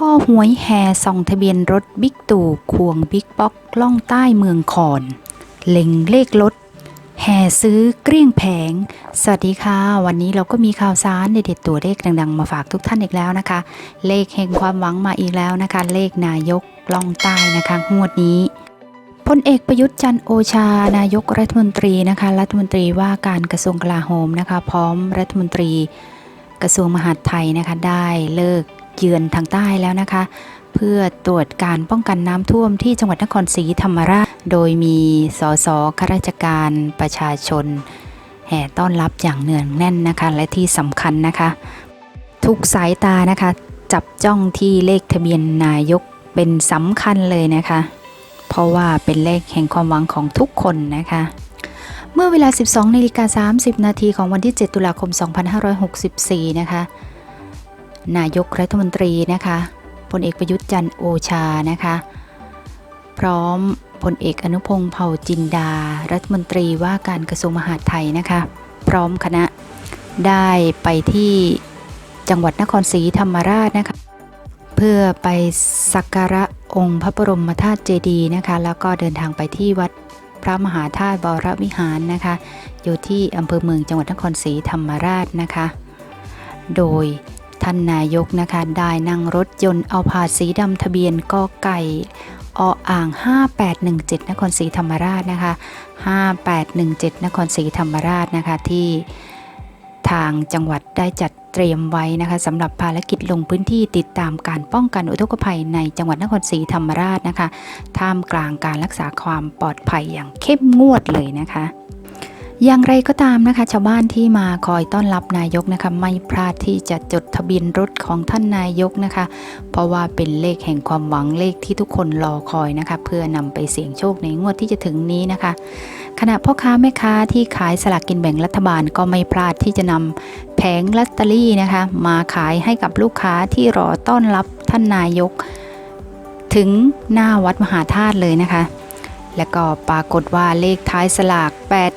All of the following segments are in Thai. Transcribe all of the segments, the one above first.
ข้อหวยแห่ส่องทะเบียนรถบิ๊กตู่ควงบิ๊กบ็อกล่องใต้เมืองคอนเล็งเลขรถแห่ซื้อเกลี้ยงแผง สวัสดีค่ะ วันนี้เราก็มีข่าวสารเด็ดๆตัวเลขดังๆ มาฝากทุกท่านอีกแล้วนะคะ เลขแห่งความหวังมาอีกแล้วนะคะ เลขนายกล่องใต้นะคะงวดนี้พลเอกประยุทธ์จันโอชา นายกรัฐมนตรีนะคะ รัฐมนตรีว่าการกระทรวงกลาโหมนะคะ พร้อมรัฐมนตรีกระทรวงมหาดไทยนะคะ ได้เลิก เยือนทางใต้แล้วนะคะ เพื่อตรวจการป้องกันน้ำท่วมที่จังหวัดนครศรีธรรมราช โดยมีสสข้าราชการประชาชน แห่ต้อนรับอย่างเนืองแน่นนะคะ และที่สำคัญนะคะ ทุกสายตานะคะ จับจ้องที่เลขทะเบียนนายกเป็นสำคัญเลยนะคะ เพราะว่าเป็นเลขแห่งความหวังของทุกคนนะคะเมื่อเวลา 12นาฬิกา30 นาทีของวันที่ 7 ตุลาคม 2564 นะคะ นายกรัฐมนตรีนะคะพลเอกประยุทธ์จันโอชานะคะ พร้อมพลเอกอนุพงศ์เผ่าจินดา รัฐมนตรีว่าการกระทรวงมหาดไทยนะคะ พร้อมคณะได้ไปที่จังหวัดนครศรีธรรมราชนะคะ เพื่อไปสักการะองค์พระบรมธาตุเจดีย์นะคะ แล้วก็เดินทางไปที่วัดพระมหาธาตุบรวิหารนะคะ อยู่ที่อำเภอเมืองจังหวัดนครศรีธรรมราชนะคะ โดย ท่านนายกนะคะ ได้นั่งรถยนต์เอาผาสีดำทะเบียนกอไก่ออ่าง 5817 นครศรีธรรมราชนะคะ 5817 นครศรีธรรมราชนะคะที่ทางจังหวัดได้จัดเตรียมไว้นะคะสำหรับภารกิจลงพื้นที่ติดตามการป้องกันอุทกภัยในจังหวัดนครศรีธรรมราชนะคะท่ามกลางการรักษาความปลอดภัยอย่างเข้มงวดเลยนะคะ อย่างไรก็ตามนะคะ ชาวบ้านที่มาคอยต้อนรับนายกนะคะ ไม่พลาดที่จะจดทะเบียนรถของท่านนายกนะคะ เพราะว่าเป็นเลขแห่งความหวังเลขที่ทุกคนรอคอยนะคะ เพื่อนำไปเสี่ยงโชคในงวดที่จะถึงนี้นะคะ ขณะพ่อค้าแม่ค้าที่ขายสลากกินแบ่งรัฐบาลก็ไม่พลาดที่จะนำแผงลอตเตอรี่นะคะ มาขายให้กับลูกค้าที่รอต้อนรับท่านนายก ถึงหน้าวัดมหาธาตุเลยนะคะ และก็ปรากฏว่าเลขท้ายสลาก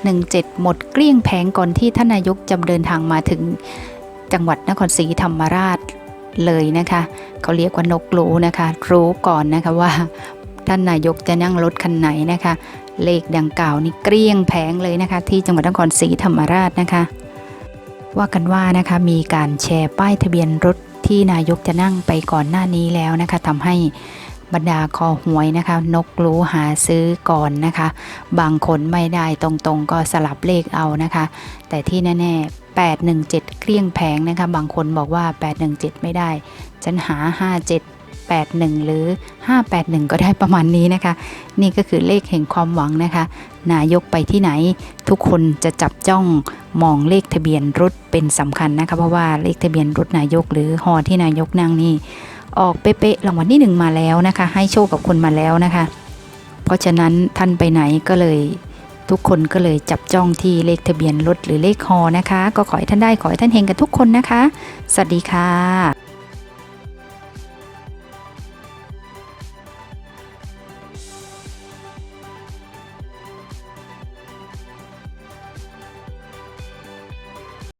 817 หมดเกลี้ยงแผงก่อนที่ท่านนายกจะเดินทางมาถึงจังหวัดนครศรีธรรมราชเลยนะคะเขาเรียกว่านกรู้นะคะ รู้ก่อนนะคะว่า ท่านนายกจะนั่งรถคันไหนนะคะ เลขดังกล่าวนี่เกลี้ยงแผงเลยนะคะ ที่จังหวัดนครศรีธรรมราชนะคะ ว่ากันว่านะคะมีการแชร์ป้ายทะเบียนรถที่นายกจะนั่งไปก่อนหน้านี้แล้วนะคะทำให้ บรรดาคอหวยนะคะ นกรู้หาซื้อก่อนนะคะ บางคนไม่ได้ตรงๆ ก็สลับเลขเอานะคะ แต่ที่แน่ๆ817 เกลี้ยงแผงนะคะ บางคนบอกว่า 817 ไม่ได้ ฉันหา 57 81 หรือ 581 ก็ได้ประมาณนี้นะคะ นี่ก็คือเลขแห่งความหวังนะคะ นายกไปที่ไหน ทุกคนจะจับจ้องมองเลขทะเบียนรถเป็นสำคัญนะคะ เพราะว่าเลขทะเบียนรถนายกหรือฮอที่นายกนั่งนี่ ออกเป๊ะๆรางวัลที่หนึ่งมาแล้วนะคะ ให้โชคกับคนมาแล้วนะคะ เพราะฉะนั้นท่านไปไหนก็เลยทุกคนก็เลยจับจ้องที่เลขทะเบียนรถหรือเลขฮอนะคะ ก็ขอให้ท่านได้ขอให้ท่านเฮงกันทุกคนนะคะ สวัสดีค่ะ